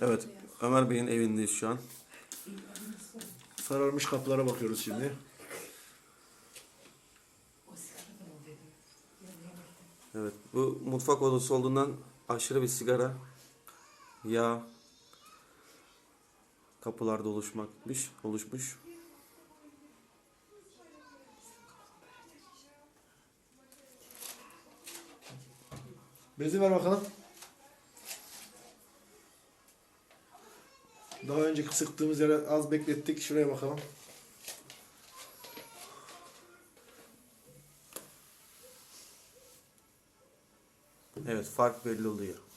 Evet, Ömer Bey'in evindeyiz şu an. Sararmış kapılara bakıyoruz şimdi. Evet, bu mutfak odası olduğundan aşırı bir sigara, yağ kapılarda oluşmakmış, oluşmuş. Bezi ver bakalım. Daha önceki sıktığımız yere az beklettik. Şuraya bakalım. Evet, fark belli oluyor.